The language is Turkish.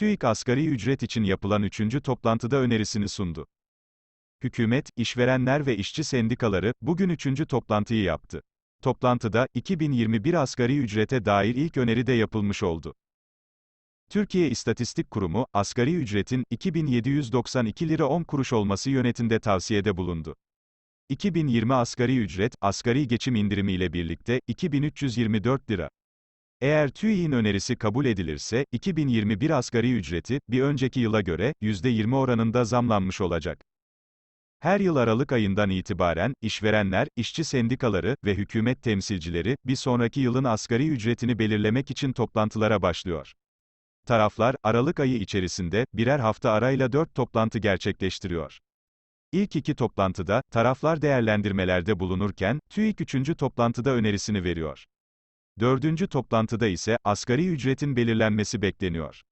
TÜİK asgari ücret için yapılan üçüncü toplantıda önerisini sundu. Hükümet, işverenler ve işçi sendikaları, bugün üçüncü toplantıyı yaptı. Toplantıda, 2021 asgari ücrete dair ilk öneri de yapılmış oldu. Türkiye İstatistik Kurumu, asgari ücretin, 2792 lira 10 kuruş olması yönetinde tavsiyede bulundu. 2020 asgari ücret, asgari geçim indirimi ile birlikte, 2324 lira. Eğer TÜİK'in önerisi kabul edilirse, 2021 asgari ücreti, bir önceki yıla göre, %20 oranında zamlanmış olacak. Her yıl Aralık ayından itibaren, işverenler, işçi sendikaları ve hükümet temsilcileri, bir sonraki yılın asgari ücretini belirlemek için toplantılara başlıyor. Taraflar, Aralık ayı içerisinde, birer hafta arayla dört toplantı gerçekleştiriyor. İlk iki toplantıda, taraflar değerlendirmelerde bulunurken, TÜİK üçüncü toplantıda önerisini veriyor. Dördüncü toplantıda ise, asgari ücretin belirlenmesi bekleniyor.